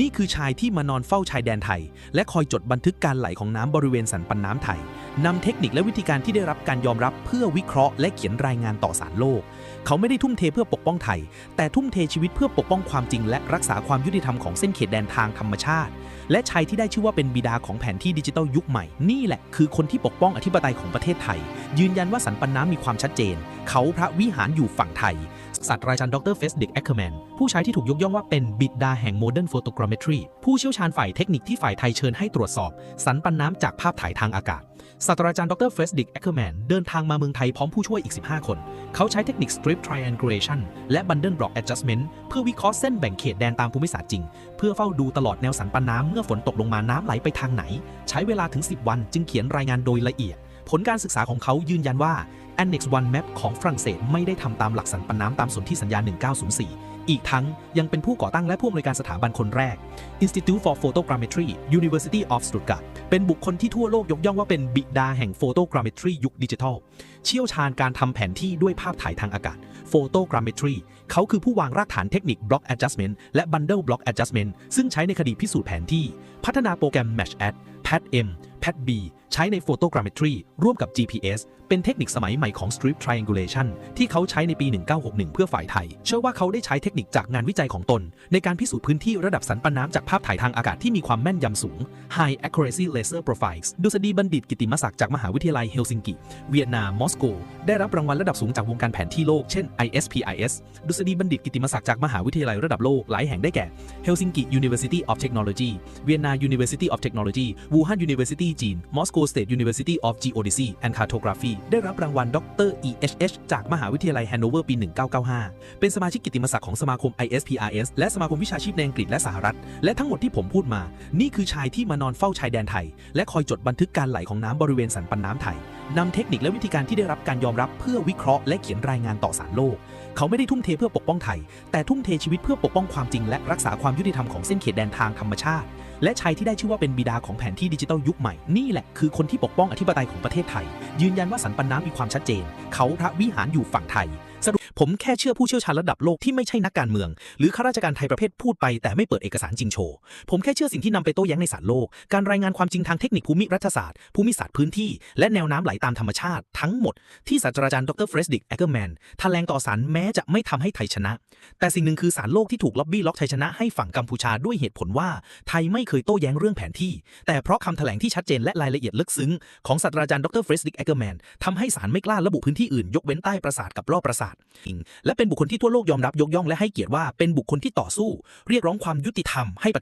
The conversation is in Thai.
นี่คือชายที่มานอนเฝ้าชายแดนไทย และคอยจดบันทึกการไหลของน้ำบริเวณสันปันน้ำไทยนำเทคนิคและวิธีการที่ได้รับการยอมรับเพื่อวิเคราะห์และเขียนรายงานต่อสารโลก เขาไม่ได้ทุ่มเทเพื่อปกป้องไทย แต่ทุ่มเทชีวิตเพื่อปกป้องความจริง และรักษาความยุติธรรมของเส้นเขตแดนทางธรรมชาติ และชายที่ได้ชื่อว่าเป็นบิดาของแผนที่ดิจิทัลยุคใหม่ นี่แหละคือคนที่ปกป้องอธิปไตยของประเทศไทย ยืนยันว่าสันปันน้ำมีความชัดเจน เขาพระวิหารอยู่ฝั่งไทย ศาสตราจารย์ดรเฟสดิกแอคเคอร์แมนผู้ใช้ที่ถูกยกย่องว่าเป็นบิดาแห่งโมเดิร์นโฟโตกราเมตรีผู้เชี่ยวชาญฝ่ายเทคนิคที่ฝ่ายไทยเชิญให้ตรวจสอบ สันปันน้ำจากภาพถ่ายทางอากาศศาสตราจารย์ดรเฟสดิกแอคเคอร์แมนเดินทางมาเมืองไทยพร้อมผู้ช่วยอีก 15 คน เขาใช้เทคนิค strip triangulation และ bundle block adjustment เพื่อวิเคราะห์เส้นแบ่งเขตแดนตามภูมิศาสตร์จริง เพื่อเฝ้าดูตลอดแนวสันปันน้ำเมื่อฝนตกลงมาน้ำไหลไปทางไหน ใช้เวลาถึง 10 วันจึงเขียนรายงานโดยละเอียด ผลการศึกษาของเขายืนยันว่า Annex 1 Map ของฝรั่งเศสไม่ได้ทำตามหลักสันปนน้ำตามสนธิสัญญา 1904 อีกทั้งยังเป็นผู้ก่อตั้งและผู้อำนวยการสถาบันคนแรก Institute for Photogrammetry University of Stuttgart เป็นบุคคลที่ทั่วโลกยกย่องว่าเป็นบิดาแห่ง Photogrammetry ยุคดิจิทัล เชี่ยวชาญการทำแผนที่ด้วยภาพถ่ายทางอากาศ Photogrammetry เขาคือผู้วางรากฐานเทคนิค Block Adjustment และ Bundle Block Adjustment ซึ่งใช้ในคดีพิสูจน์แผนที่ พัฒนาโปรแกรม Match Add Pad M Pad B ใช้ใน Photogrammetry ร่วมกับ GPS เป็นเทคนิคสมัยใหม่ของ Strip Triangulation ที่เขาใช้ในปี 1961 เพื่อฝ่ายไทย เชื่อว่าเขาได้ใช้เทคนิคจากงานวิจัยของตน ในการพิสูจน์พื้นที่ระดับสันปันน้ำจากภาพถ่ายทางอากาศที่มีความแม่นยำสูง High Accuracy Laser Profiles ดุษฎีบัณฑิตกิติมศักดิ์จากมหาวิทยาลัยเฮลซิงกิ เวียดนามมอสโก ได้รับรางวัลระดับสูงจากวงการแผนที่โลก เช่น ISPIS ดุษฎีบัณฑิตกิติมศักดิ์จากมหาวิทยาลัยระดับโลกหลายแห่งได้แก่ Helsinki University of Technology Vienna University of Technology Wuhan University จีน Moscow State University of Geodesy and Cartography ได้รับรางวัลด็อกเตอร์ EHH จากมหาวิทยาลัยแฮนโนเวอร์ปี 1995 เป็นสมาชิกกิตติมศักดิ์ของสมาคม ISPRS และสมาคมวิชาชีพในอังกฤษและสหรัฐ และทั้งหมดที่ผมพูดมา นี่คือชายที่มานอนเฝ้าชายแดนไทย และคอยจดบันทึกการไหลของน้ำบริเวณสันปันน้ำไทย นำเทคนิคและวิธีการที่ได้รับการยอมรับเพื่อวิเคราะห์และเขียนรายงานต่อสารโลก เขาไม่ได้ทุ่มเทเพื่อปกป้องไทย แต่ทุ่มเทชีวิตเพื่อปกป้องความจริง และรักษาความยุติธรรมของเส้นเขตแดนทางธรรมชาติ และชายที่ได้ชื่อว่าเป็นบิดาของแผนที่ดิจิทัลยุคใหม่ นี่แหละคือคนที่ปกป้องอธิปไตยของประเทศไทย ยืนยันว่าสันปันน้ำมีความชัดเจน เขาพระวิหารอยู่ฝั่งไทย สรุปผมแค่เชื่อผู้เชี่ยวชาญระดับโลกที่ไม่ใช่นักการเมือง หรือข้าราชการไทยประเภทพูดไปแต่ไม่เปิดเอกสารจริงโชว์ ผมแค่เชื่อสิ่งที่นำไปโต้แย้งในศาลโลก การรายงานความจริงทางเทคนิคภูมิรัฐศาสตร์ ภูมิศาสตร์พื้นที่ และแนวน้ำไหลตามธรรมชาติ ทั้งหมดที่ศาสตราจารย์ดรเฟรดริกแอคเกอร์แมนแถลงต่อศาลแม้จะไม่ทำให้ไทยชนะ แต่สิ่งหนึ่งคือศาลโลกที่ถูกล็อบบี้ล็อกชัยชนะให้ฝั่งกัมพูชาด้วยเหตุผลว่าไทยไม่เคยโต้แย้งเรื่องแผนที่ แต่เพราะคำแถลงที่ชัดเจนและรายละเอียดลึกซึ้งของศาสตราจารย์ดรเฟรดริกแอคเกอร์แมนทำให้ศาลไม่กล้าระบุพื้นที่อื่นยกเว้นใต้ปราสาทกับรอบปราสาทและเป็นบุคคลที่ทั่วโลกยอมรับยกย่องและให้เกียรติว่าเป็นบุคคลที่ต่อสู้ เรียกร้องความยุติธรรมให้ประ